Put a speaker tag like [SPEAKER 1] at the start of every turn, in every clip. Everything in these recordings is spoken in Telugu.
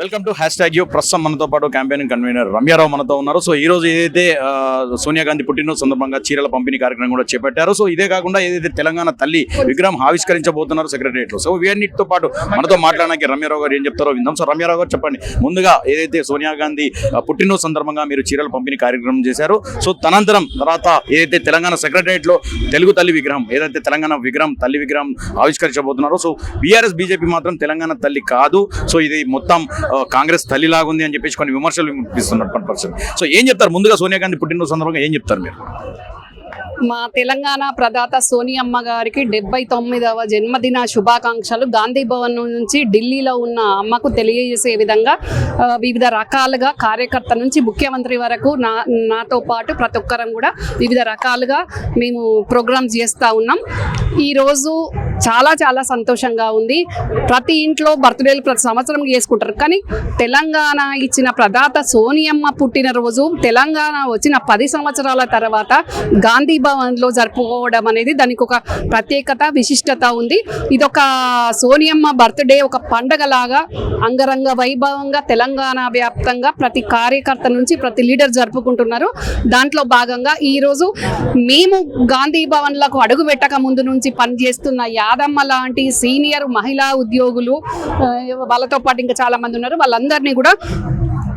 [SPEAKER 1] Welcome to hashtag you ప్రస్తుతం మనతో పాటు క్యాంపెయిన్ కన్వీనర్ రమ్యారావు మనతో ఉన్నారు. సో ఈ రోజు ఏదైతే సోనియా గాంధీ పుట్టినరోజు సందర్భంగా చీరల పంపిణీ కార్యక్రమం కూడా చేపట్టారు. సో ఇదే కాకుండా ఏదైతే తెలంగాణ తల్లి విగ్రహం ఆవిష్కరించబోతున్నారు సెక్రటరియట్లో. సో వీరన్నిటితో పాటు మనతో మాట్లాడడానికి రమ్యారావు గారు ఏం చెప్తారో విందాం. సో రమ్యారావు గారు చెప్పండి. ముందుగా ఏదైతే సోనియా గాంధీ ఆ, పుట్టినరోజు సందర్భంగా మీరు చీరల పంపిణీ కార్యక్రమం చేశారు. సో తనంతరం తర్వాత ఏదైతే తెలంగాణ సెక్రటరియట్లో తెలుగు తల్లి విగ్రహం ఏదైతే తెలంగాణ విగ్రహం తల్లి విగ్రహం ఆవిష్కరించబోతున్నారో సో బీఆర్ఎస్ బీజేపీ మాత్రం తెలంగాణ తల్లి కాదు. సో ఇది మొత్తం కాంగ్రెస్ తల్లి ఉంది అని చెప్పేసి కొన్ని విమర్శలు వినిపిస్తున్నటువంటి పర్సన్ సో ఏం చెప్తారు? ముందుగా సోనియా గాంధీ పుట్టినరోజు సందర్భంగా ఏం చెప్తారు మీరు?
[SPEAKER 2] మా తెలంగాణ ప్రదాత సోనియమ్మ గారికి డెబ్బై తొమ్మిదవ జన్మదిన శుభాకాంక్షలు. గాంధీ భవన్ నుంచి ఢిల్లీలో ఉన్న అమ్మకు తెలియజేసే విధంగా వివిధ రకాలుగా కార్యకర్త నుంచి ముఖ్యమంత్రి వరకు నా నాతో పాటు ప్రతి ఒక్కరం కూడా వివిధ రకాలుగా మేము ప్రోగ్రామ్స్ చేస్తూ ఉన్నాం. ఈరోజు చాలా చాలా సంతోషంగా ఉంది. ప్రతి ఇంట్లో బర్త్డేలు ప్రతి సంవత్సరం చేసుకుంటారు. కానీ తెలంగాణ ఇచ్చిన ప్రదాత సోనియమ్మ పుట్టినరోజు తెలంగాణ వచ్చిన పది సంవత్సరాల తర్వాత గాంధీ భవన్లో జరుపుకోవడం అనేది దానికి ఒక ప్రత్యేకత విశిష్టత ఉంది. ఇదొక సోనియమ్మ బర్త్డే ఒక పండగలాగా అంగరంగ వైభవంగా తెలంగాణ వ్యాప్తంగా ప్రతి కార్యకర్త నుంచి ప్రతి లీడర్ జరుపుకుంటున్నారు. దాంట్లో భాగంగా ఈరోజు మేము గాంధీ భవన్లకు అడుగు పెట్టక ముందు నుంచి పనిచేస్తున్న యాదమ్మ లాంటి సీనియర్ మహిళా ఉద్యోగులు వాళ్ళతో పాటు ఇంకా చాలామంది ఉన్నారు. వాళ్ళందరినీ కూడా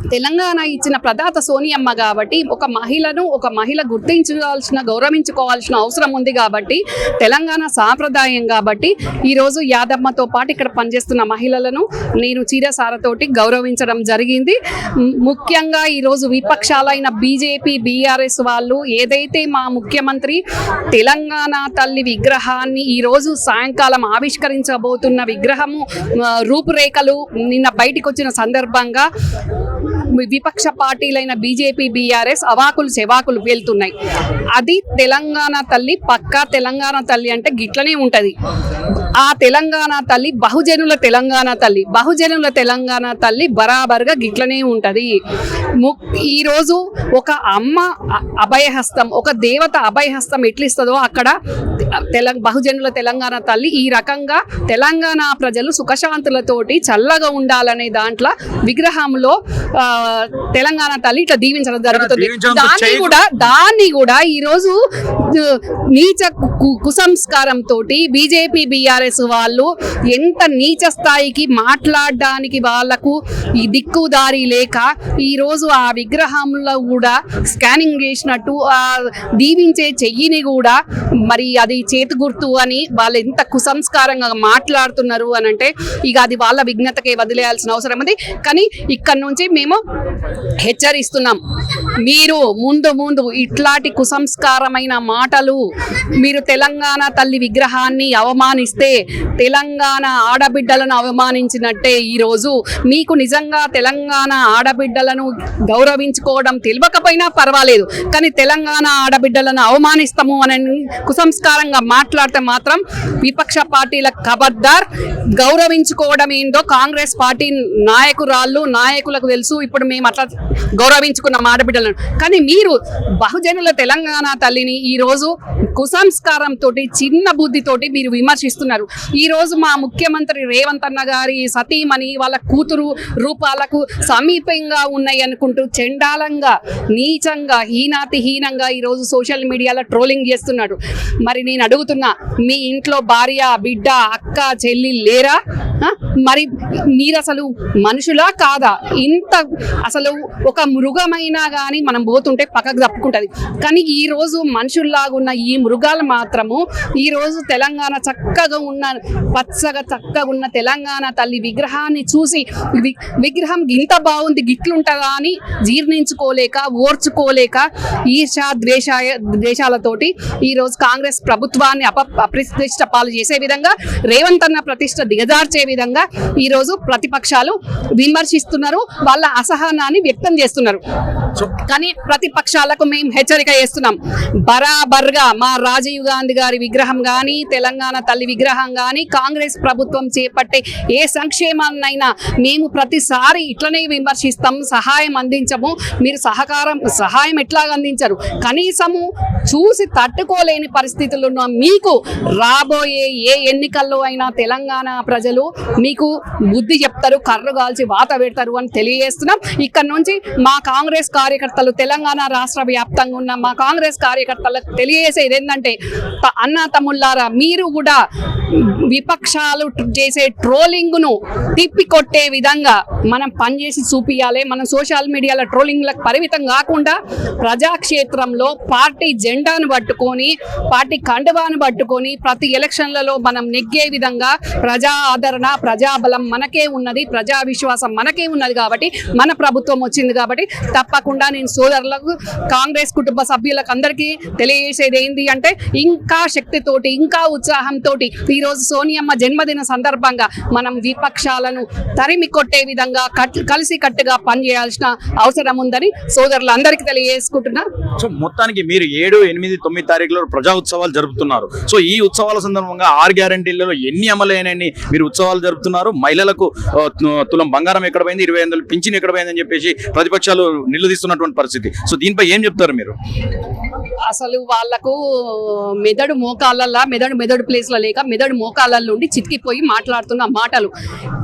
[SPEAKER 2] తెలంగాణ ఇచ్చిన ప్రదాత సోనియమ్మ కాబట్టి ఒక మహిళను ఒక మహిళ గుర్తించాల్సిన గౌరవించుకోవాల్సిన అవసరం ఉంది కాబట్టి తెలంగాణ సాంప్రదాయం కాబట్టి ఈరోజు యాదమ్మతో పాటు ఇక్కడ పనిచేస్తున్న మహిళలను నేను చీరసారతోటి గౌరవించడం జరిగింది. ముఖ్యంగా ఈరోజు విపక్షాలైన బీజేపీ బీఆర్ఎస్ వాళ్ళు ఏదైతే మా ముఖ్యమంత్రి తెలంగాణ తల్లి విగ్రహాన్ని ఈరోజు సాయంకాలం ఆవిష్కరించబోతున్న విగ్రహము రూపురేఖలు నిన్న బయటకు వచ్చిన సందర్భంగా విపక్ష పార్టీలైన బీజేపీ బీఆర్ఎస్ అవాకులు చెవాకులు వెళ్తున్నాయి అది తెలంగాణ తల్లి పక్కా తెలంగాణ తల్లి అంటే గిట్లనే ఉంటుంది. ఆ తెలంగాణ తల్లి బహుజనుల తెలంగాణ తల్లి బహుజనుల తెలంగాణ తల్లి బరాబర్గా గిట్లనే ఉంటుంది. ఈరోజు ఒక అమ్మ అభయహస్తం ఒక దేవత అభయహస్తం ఎట్లిస్తుందో అక్కడ తెల బహుజనుల తెలంగాణ తల్లి ఈ రకంగా తెలంగాణ ప్రజలు సుఖశాంతులతోటి చల్లగా ఉండాలనే దాంట్లో విగ్రహంలో తెలంగాణ తల్లి ఇట్లా దీవించడం జరుగుతుంది. దాన్ని కూడా దాన్ని కూడా ఈరోజు ఆ, నీచ కుసంస్కారం తోటి బీజేపీ బీఆర్ఎస్ వాళ్ళు ఎంత నీచ స్థాయికి మాట్లాడడానికి వాళ్ళకు ఈ దిక్కుదారి లేక ఈ రోజు ఆ విగ్రహంలో కూడా స్కానింగ్ చేసినట్టు ఆ దీవించే చెయ్యిని కూడా మరి అది చేతి గుర్తు అని వాళ్ళు ఎంత కుసంస్కారంగా మాట్లాడుతున్నారు అని అంటే ఇక అది వాళ్ళ విఘ్నతకే వదిలేయాల్సిన అవసరం ఉంది. కానీ ఇక్కడ నుంచి మేము హెచ్చరిస్తున్నాం. మీరు ముందు ముందు ఇట్లాంటి కుసంస్కారమైన మాటలు మీరు తెలంగాణ తల్లి విగ్రహాన్ని అవమానిస్తే తెలంగాణ ఆడబిడ్డలను అవమానించినట్టే ఈరోజు మీకు నిజంగా తెలంగాణ ఆడబిడ్డలను గౌరవించుకోవడం తెలియకపోయినా పర్వాలేదు. కానీ తెలంగాణ ఆడబిడ్డలను అవమానిస్తాము అని కుసంస్కారంగా మాట్లాడితే మాత్రం విపక్ష పార్టీల కబద్దార్ గౌరవించుకోవడం ఏందో కాంగ్రెస్ పార్టీ నాయకురాళ్ళు నాయకులకు తెలుసు. ఇప్పుడు మేము అట్లా గౌరవించుకున్న ఆడబిడ్డలను. కానీ మీరు బహుజనుల తెలంగాణ తల్లిని ఈరోజు కుసంస్కారంతో చిన్న బుద్ధితోటి మీరు విమర్శిస్తున్నారు. ఈరోజు మా ముఖ్యమంత్రి రేవంత్ అన్న గారి సతీమణి వాళ్ళ కూతురు రూపాలకు సమీపంగా ఉన్నాయి అనుకుంటూ చెండాలంగా నీచంగా హీనాతి హీనంగా సోషల్ మీడియాలో ట్రోలింగ్ చేస్తున్నాడు. మరి నేను అడుగుతున్నా మీ ఇంట్లో భార్య బిడ్డ అక్క చెల్లి లేరా? మరి మీరు అసలు మనుషులా కాదా? ఇంత అసలు ఒక మృగమైనా కానీ మనం పోతుంటే పక్కకు తప్పుకుంటుంది. కానీ ఈ రోజు మనుషుల్లాగున్న ఈ మృగాలు మాత్రము ఈ రోజు తెలంగాణ చక్కగా ఉన్న పచ్చగా చక్కగా ఉన్న తెలంగాణ తల్లి విగ్రహాన్ని చూసి విగ్రహం ఇంత బాగుంది గిట్లుంటుందా అని జీర్ణించుకోలేక ఓర్చుకోలేక ఈర్షా ద్వేషాయ ద్వేషాలతోటి ఈ రోజు కాంగ్రెస్ ప్రభుత్వాన్ని అప అప్రతిష్ట పాలు చేసే విధంగా రేవంత్ అన్న ప్రతిష్ట దిగజార్చే విధంగా ఈరోజు ప్రతిపక్షాలు విమర్శిస్తున్నారు. వాళ్ళ అసహనాన్ని వ్యక్తం చేస్తున్నారు. కానీ ప్రతిపక్షాలకు మేము హెచ్చరిక చేస్తున్నాం. బరాబర్గా మా రాజీవ్ గాంధీ గారి విగ్రహం కానీ తెలంగాణ తల్లి విగ్రహం కానీ కాంగ్రెస్ ప్రభుత్వం చేపట్టే ఏ సంక్షేమాన్నైనా మేము ప్రతిసారి ఇట్లనే విమర్శిస్తాం సహాయం అందించము. మీరు సహకారం సహాయం ఎట్లా అందించరు? కనీసము చూసి తట్టుకోలేని పరిస్థితులు ఉన్న మీకు రాబోయే ఏ ఎన్నికల్లో అయినా తెలంగాణ ప్రజలు మీకు బుద్ధి చెప్తారు కర్రు కాల్చి వాత పెడతారు అని తెలియజేస్తున్నాం. ఇక్కడ నుంచి మా కాంగ్రెస్ కార్యకర్తలు తెలంగాణ రాష్ట్ర వ్యాప్తంగా ఉన్న మా కాంగ్రెస్ కార్యకర్తలకు తెలియజేసేది ఏంటంటే అన్నా తమ్ముళ్ళారా మీరు కూడా విపక్షాలు చేసే ట్రోలింగ్ను తిప్పికొట్టే విధంగా మనం పనిచేసి చూపించాలి మనం సోషల్ మీడియాలో ట్రోలింగ్లకు పరిమితం కాకుండా ప్రజాక్షేత్రంలో పార్టీ జెండాను పట్టుకొని పార్టీ కండువాను పట్టుకొని ప్రతి ఎలక్షన్లలో మనం నెగ్గే విధంగా ప్రజా ఆదరణ ప్రజాబలం మనకే ఉన్నది ప్రజా విశ్వాసం మనకే ఉన్నది కాబట్టి మన ప్రభుత్వం వచ్చింది కాబట్టి తప్పకుండా నేను సోదరులకు కాంగ్రెస్ కుటుంబ సభ్యులకు అందరికీ తెలియజేసేది ఏంటి అంటే ఇంకా శక్తితోటి ఇంకా ఉత్సాహంతో ఈరోజు సోనియమ్మ జన్మదిన సందర్భంగా మనం విపక్షాలను తరిమి కొట్టే విధంగా కట్- కలిసి కట్టుగా పనిచేయాల్సిన అవసరం ఉందని సోదరులందరికీ తెలియజేసుకుంటున్నా.
[SPEAKER 1] సో మొత్తానికి మీరు ఏడు ఎనిమిది తొమ్మిది తారీఖులో ప్రజా ఉత్సవాలు జరుపుతున్నారు. సో ఈ ఉత్సవాల సందర్భంగా ఆరు గ్యారంటీలలో ఎన్ని అమలైనని మీరు ఉత్సవాలు జరుపుతున్నారు? మహిళలకు తులం బంగారం ఎక్కడ పోయింది? ఇరవై ఐదు పింఛన్ ఎక్కడ పోయిందని చెప్పేసి ప్రతిపక్షాలు నిలదీస్తున్నటువంటి పరిస్థితి. సో దీనిపై ఏం చెప్తారు మీరు?
[SPEAKER 2] అసలు వాళ్ళకు మెదడు మోకాళ్ళల్లా మెదడు మెదడు ప్లేస్లో లేక మెదడు మోకాళ్ళ నుండి చితికిపోయి మాట్లాడుతున్న మాటలు.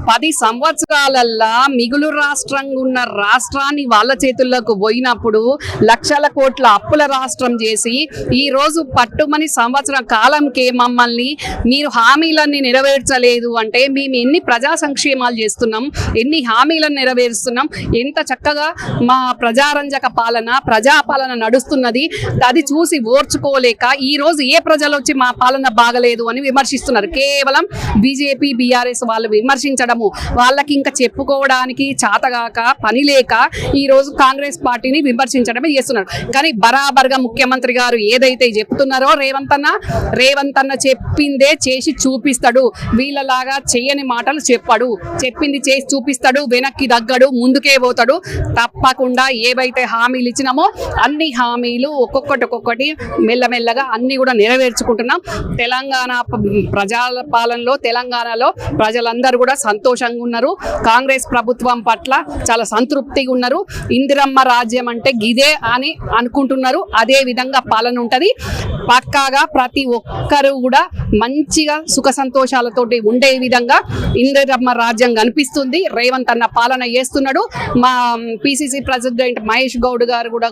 [SPEAKER 2] పది సంవత్సరాలల్లా మిగులు రాష్ట్రంగా ఉన్న రాష్ట్రాన్ని వాళ్ళ చేతుల్లోకి పోయినప్పుడు లక్షల కోట్ల అప్పుల రాష్ట్రం చేసి ఈరోజు పట్టుమని సంవత్సరం కాలంకే మమ్మల్ని మీరు హామీలన్నీ నెరవేర్చలేదు అంటే మేము ఎన్ని ప్రజా సంక్షేమాలు చేస్తున్నాం ఎన్ని హామీలను నెరవేరుస్తున్నాం ఎంత చక్కగా మా ప్రజారంజక పాలన ప్రజాపాలన నడుస్తున్నది అది చూసి ఓర్చుకోలేక ఈ రోజు ఏ ప్రజలు వచ్చి మా పాలన బాగలేదు అని విమర్శిస్తున్నారు. కేవలం బీజేపీ బీఆర్ఎస్ వాళ్ళు విమర్శించడము. వాళ్ళకి ఇంకా చెప్పుకోవడానికి చాతగాక పని లేక ఈ రోజు కాంగ్రెస్ పార్టీని విమర్శించడమే చేస్తున్నారు. కానీ బరాబర్గా ముఖ్యమంత్రి గారు ఏదైతే చెప్తున్నారో రేవంత్ అన్న రేవంత్ అన్న చెప్పిందే చేసి చూపిస్తాడు. వీళ్ళలాగా చేయని మాటలు చెప్పాడు. చెప్పింది చేసి చూపిస్తాడు. వెనక్కి తగ్గడు. ముందుకే పోతాడు తప్పకుండా ఏవైతే హామీలు ఇచ్చినామో అన్ని హామీలు ఒక్కొక్కటి ఒక్కొక్కటి మెల్లమెల్లగా అన్ని కూడా నెరవేర్చుకుంటున్నాం. తెలంగాణ ప్రజల పాలనలో తెలంగాణలో ప్రజలందరూ కూడా సంతోషంగా ఉన్నారు. కాంగ్రెస్ ప్రభుత్వం పట్ల చాలా సంతృప్తిగా ఉన్నారు. ఇందిరమ్మ రాజ్యం అంటే గిదే అని అనుకుంటున్నారు. అదే విధంగా పాలన ఉంటుంది. పక్కాగా ప్రతి ఒక్కరు కూడా మంచిగా సుఖ సంతోషాలతోటి ఉండే విధంగా ఇందిరమ్మ రాజ్యం కనిపిస్తుంది. రేవంత్ అన్న పాలన చేస్తున్నాడు. మా పిసిసి ప్రెసిడెంట్ మహేష్ గౌడ్ గారు కూడా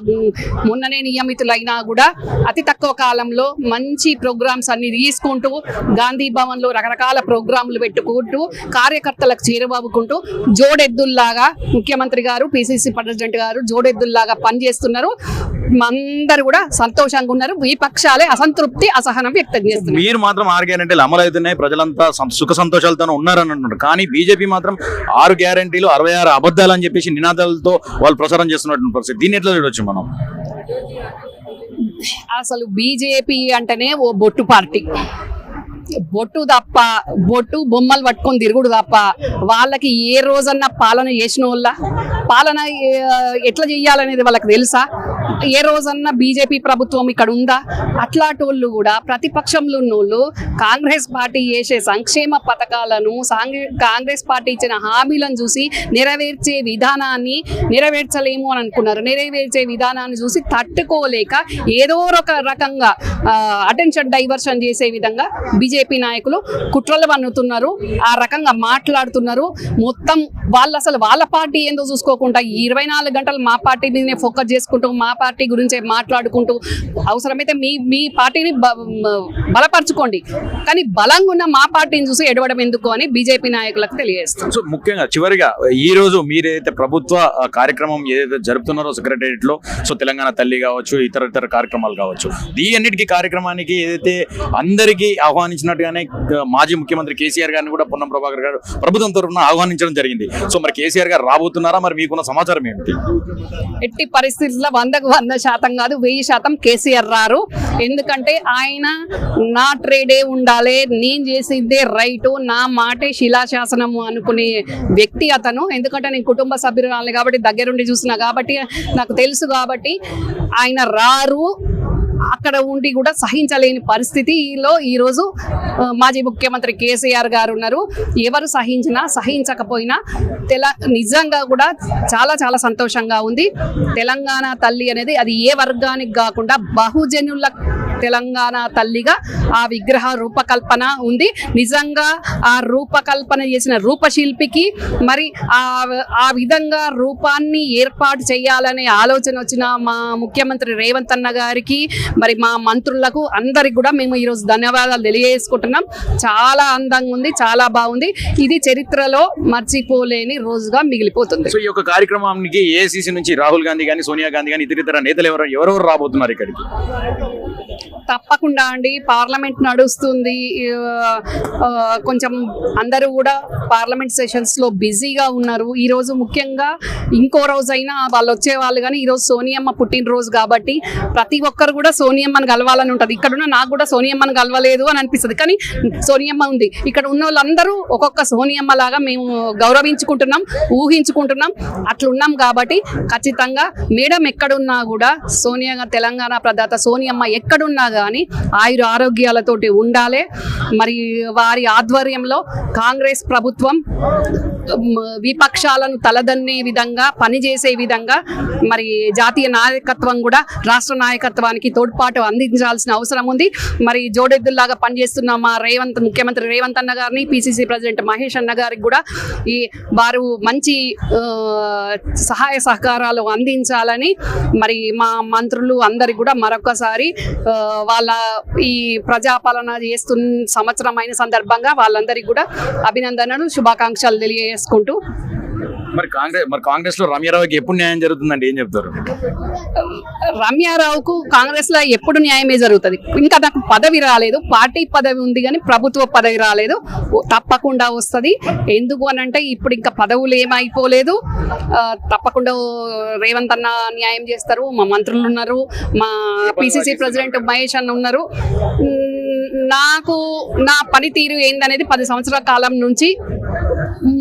[SPEAKER 2] మొన్ననే నియమితులైనా కూడా అతి తక్కువ కాలంలో మంచి ప్రోగ్రామ్స్ అన్ని తీసుకుంటూ గాంధీ భవన్లో రకరకాల ప్రోగ్రాంలు పెట్టుకుంటూ కార్యకర్తలకు చేరుబాబుకుంటూ జోడెద్దుల్లాగా ముఖ్యమంత్రి గారు పిసిసి ప్రెసిడెంట్ గారు జోడెద్దుల్లాగా పనిచేస్తున్నారు. అందరు కూడా సంతోషంగా ఉన్నారు. విపక్షాలే అసంతృప్తి అసహనం వ్యక్తం చేస్తున్నారు.
[SPEAKER 1] మీరు మాత్రం ఆరు గ్యారంటీలు అమలు అవుతున్నాయి ప్రజలంతా సుఖ సంతోషాలతో ఉన్నారని అంటున్నారు. కానీ బీజేపీ మాత్రం ఆరు గ్యారంటీలు అరవై ఆరు అబద్ధాలు అని చెప్పేసి నినాదాలతో వాళ్ళు ప్రచారం చేస్తున్నటువంటి పరిస్థితి. దీన్ని ఎట్లా చూడొచ్చు మనం?
[SPEAKER 2] అసలు బీజేపీ అంటేనే ఓ బొట్టు పార్టీ. బొట్టు తప్ప బొట్టు బొమ్మలు పట్టుకొని తిరుగుడు తప్ప వాళ్ళకి ఏ రోజన్నా పాలన చేసిన వాళ్ళ పాలన ఎట్లా చెయ్యాలనేది వాళ్ళకి తెలుసా? ఏ రోజన్నా బీజేపీ ప్రభుత్వం ఇక్కడ ఉందా? అట్లాంటి కూడా ప్రతిపక్షంలో ఉన్నోళ్ళు కాంగ్రెస్ పార్టీ చేసే సంక్షేమ పథకాలను కాంగ్రెస్ పార్టీ ఇచ్చిన హామీలను చూసి నెరవేర్చే విధానాన్ని నెరవేర్చలేము అని అనుకున్నారు. నెరవేర్చే విధానాన్ని చూసి తట్టుకోలేక ఏదో ఒక రకంగా అటెన్షన్ డైవర్షన్ చేసే విధంగా బీజేపీ నాయకులు కుట్రలు పన్నుతున్నారు. ఆ రకంగా మాట్లాడుతున్నారు. మొత్తం వాళ్ళు అసలు వాళ్ళ పార్టీ ఏందో చూసుకోకుండా ఈ ఇరవై నాలుగు గంటలు మా పార్టీ మీదనే ఫోకస్ చేసుకుంటూ మా పార్టీ గురించే మాట్లాడుకుంటూ అవసరమైతే మీ మీ పార్టీని బలపరచుకోండి. కానీ బలంగా ఉన్న మా పార్టీని చూసి ఎడవడం ఎందుకు అని బీజేపీ నాయకులకు తెలియజేస్తుంది
[SPEAKER 1] సో ముఖ్యంగా చివరిగా ఈ రోజు మీరైతే ప్రభుత్వ కార్యక్రమం ఏదైతే జరుపుతున్నారో సెక్రటరియట్లో సో తెలంగాణ తల్లి కావచ్చు ఇతర ఇతర కార్యక్రమాలు కావచ్చు ఈ అన్నిటికీ కార్యక్రమానికి ఏదైతే అందరికీ ఆహ్వానించినట్టుగానే మాజీ ముఖ్యమంత్రి కేసీఆర్ గారిని కూడా పొన్నం ప్రభాకర్ గారు ప్రభుత్వం తరఫున ఆహ్వానించడం జరిగింది. సో మరి కేసీఆర్ గారు రాబోతున్నారా? మరి మీకున్న సమాచారం ఏంటి?
[SPEAKER 2] ఎట్టి పరిస్థితుల్లో వందకు వంద శాతం కాదు వెయ్యి శాతం కేసీఆర్ రారు. ఎందుకంటే ఆయన నా ట్రేడే ఉండాలి నేను చేసిందే రైటు నా మాటే శిలాశాసనము అనుకునే వ్యక్తి అతను. ఎందుకంటే నేను కుటుంబ సభ్యురాలని కాబట్టి దగ్గరుండి చూసిన కాబట్టి నాకు తెలుసు కాబట్టి ఆయన రారు. అక్కడ ఉండి కూడా సహించలేని పరిస్థితిలో ఈరోజు మాజీ ముఖ్యమంత్రి కేసీఆర్ గారు ఉన్నారు. ఎవరు సహించినా సహించకపోయినా తెల నిజంగా కూడా చాలా చాలా సంతోషంగా ఉంది. తెలంగాణ తల్లి అనేది అది ఏ వర్గానికి కాకుండా బహుజనుల తెలంగాణ తల్లిగా ఆ విగ్రహ రూపకల్పన ఉంది. నిజంగా ఆ రూపకల్పన చేసిన రూపశిల్పికి మరి ఆ ఆ విధంగా రూపాన్ని ఏర్పాటు చేయాలనే ఆలోచన వచ్చిన మా ముఖ్యమంత్రి రేవంత్ అన్న గారికి మరి మా మంత్రులకు అందరికి కూడా మేము ఈరోజు ధన్యవాదాలు తెలియజేసుకుంటున్నాం. చాలా అందంగా ఉంది చాలా బాగుంది. ఇది చరిత్రలో మర్చిపోలేని రోజుగా మిగిలిపోతుంది.
[SPEAKER 1] సో ఈ యొక్క కార్యక్రమానికి ఏసీసీ నుంచి రాహుల్ గాంధీ కానీ సోనియా గాంధీ కానీ ఇతర ఇతర నేతలు ఎవరు ఎవరెవరు రాబోతున్నారు ఇక్కడికి?
[SPEAKER 2] తప్పకుండా అండి. పార్లమెంట్ నడుస్తుంది. కొంచెం అందరూ కూడా పార్లమెంట్ సెషన్స్లో బిజీగా ఉన్నారు. ఈ రోజు ముఖ్యంగా ఇంకో రోజైనా వాళ్ళు వచ్చే వాళ్ళు కానీ ఈరోజు సోనియమ్మ పుట్టినరోజు కాబట్టి ప్రతి ఒక్కరు కూడా సోనియమ్మని కలవాలని ఉంటుంది. ఇక్కడ ఉన్న నాకు కూడా సోనియమ్మని కలవలేదు అని అనిపిస్తుంది. కానీ సోనియమ్మ ఉంది. ఇక్కడ ఉన్న వాళ్ళందరూ ఒక్కొక్క సోనియమ్మ లాగా మేము గౌరవించుకుంటున్నాం ఊహించుకుంటున్నాం. అట్లున్నాం కాబట్టి ఖచ్చితంగా మేడం ఎక్కడున్నా కూడా సోనియా తెలంగాణ ప్రదాత సోనియమ్మ ఎక్కడున్నా కానీ ఆయుర ఆరోగ్యాలతోటి ఉండాలి. మరి వారి ఆధ్వర్యంలో కాంగ్రెస్ ప్రభుత్వం విపక్షాలను తలదన్నే విధంగా పనిచేసే విధంగా మరి జాతీయ నాయకత్వం కూడా రాష్ట్ర నాయకత్వానికి తోడ్పాటు అందించాల్సిన అవసరం ఉంది. మరి జోడెద్దుల్లాగా పనిచేస్తున్న మా రేవంత్ ముఖ్యమంత్రి రేవంత్ అన్న గారిని పిసిసి ప్రెసిడెంట్ మహేష్ అన్న గారికి కూడా ఈ వారు మంచి సహాయ సహకారాలు అందించాలని మరి మా మంత్రులు అందరికి కూడా మరొకసారి వాళ్ళ ఈ ప్రజాపాలన చేస్తున్న సంవత్సరం అయిన సందర్భంగా వాళ్ళందరికీ కూడా అభినందనలు శుభాకాంక్షలు తెలియజేసుకుంటూ
[SPEAKER 1] మరి కాంగ్రెస్ మరి కాంగ్రెస్లో రమ్యారావుకి ఎప్పుడు న్యాయం జరుగుతుందండి? ఏం చెప్తారు?
[SPEAKER 2] రమ్యారావుకు కాంగ్రెస్లో ఎప్పుడు న్యాయమే జరుగుతుంది. ఇంకా నాకు పదవి రాలేదు. పార్టీ పదవి ఉంది కానీ ప్రభుత్వ పదవి రాలేదు. తప్పకుండా వస్తుంది. ఎందుకు అని అంటే ఇప్పుడు ఇంకా పదవులు ఏమైపోలేదు. తప్పకుండా రేవంత్ అన్న న్యాయం చేస్తారు. మా మంత్రులు ఉన్నారు. మా పిసిసి ప్రెసిడెంట్ మహేష్ అన్న ఉన్నారు. నాకు నా పనితీరు ఏందనేది పది సంవత్సరాల కాలం నుంచి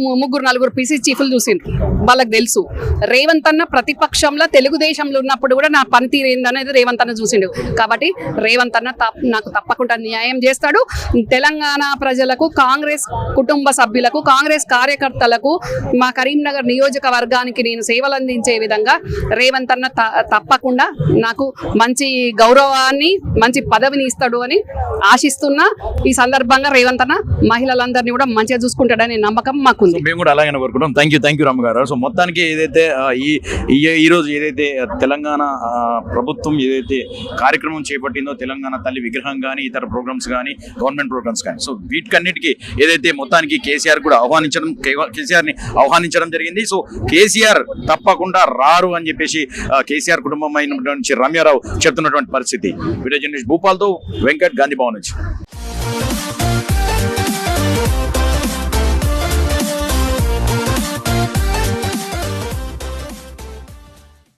[SPEAKER 2] ముగ్గురు నలుగురు పీసీ చీఫ్లు చూసిండ్రు. వాళ్ళకి తెలుసు. రేవంత్ అన్న ప్రతిపక్షంలో తెలుగుదేశంలో ఉన్నప్పుడు కూడా నా పనితీరు ఏందనేది రేవంత్ అన్న చూసిండు. కాబట్టి రేవంత్ అన్న నాకు తప్పకుండా న్యాయం చేస్తాడు. తెలంగాణ ప్రజలకు కాంగ్రెస్ కుటుంబ సభ్యులకు కాంగ్రెస్ కార్యకర్తలకు మా కరీంనగర్ నియోజకవర్గానికి నేను సేవలు అందించే విధంగా రేవంత్ అన్న త- తప్పకుండా నాకు మంచి గౌరవాన్ని మంచి పదవిని ఇస్తాడు అని ఆశిస్తున్నా. ఈ సందర్భంగా రేవంత్ అన్న మహిళలందరినీ కూడా మంచిగా చూసుకుంటాడనే నమ్మకం మాకుంది.
[SPEAKER 1] మేము కూడా అలాగే కోరుకుంటాం. థ్యాంక్ యూ థ్యాంక్ యూ రామగారు సో మొత్తానికి ఏదైతే ఈ ఈ- రోజు ఏదైతే తెలంగాణ ప్రభుత్వం ఏదైతే కార్యక్రమం చేపట్టిందో తెలంగాణ తల్లి విగ్రహం కానీ ఇతర ప్రోగ్రామ్స్ కానీ గవర్నమెంట్ ప్రోగ్రామ్స్ కానీ సో వీటికన్నిటికీ ఏదైతే మొత్తానికి కేసీఆర్ కూడా ఆహ్వానించడం కేసీఆర్ని ఆహ్వానించడం జరిగింది. సో కేసీఆర్ తప్పకుండా రారు అని చెప్పేసి కేసీఆర్ కుటుంబం అయినటువంటి రమ్యారావు చెప్తున్నటువంటి పరిస్థితి. వీడియో జర్నలిస్ట్ భూపాల్తో వెంకట్ గాంధీ భవన్ నుంచి.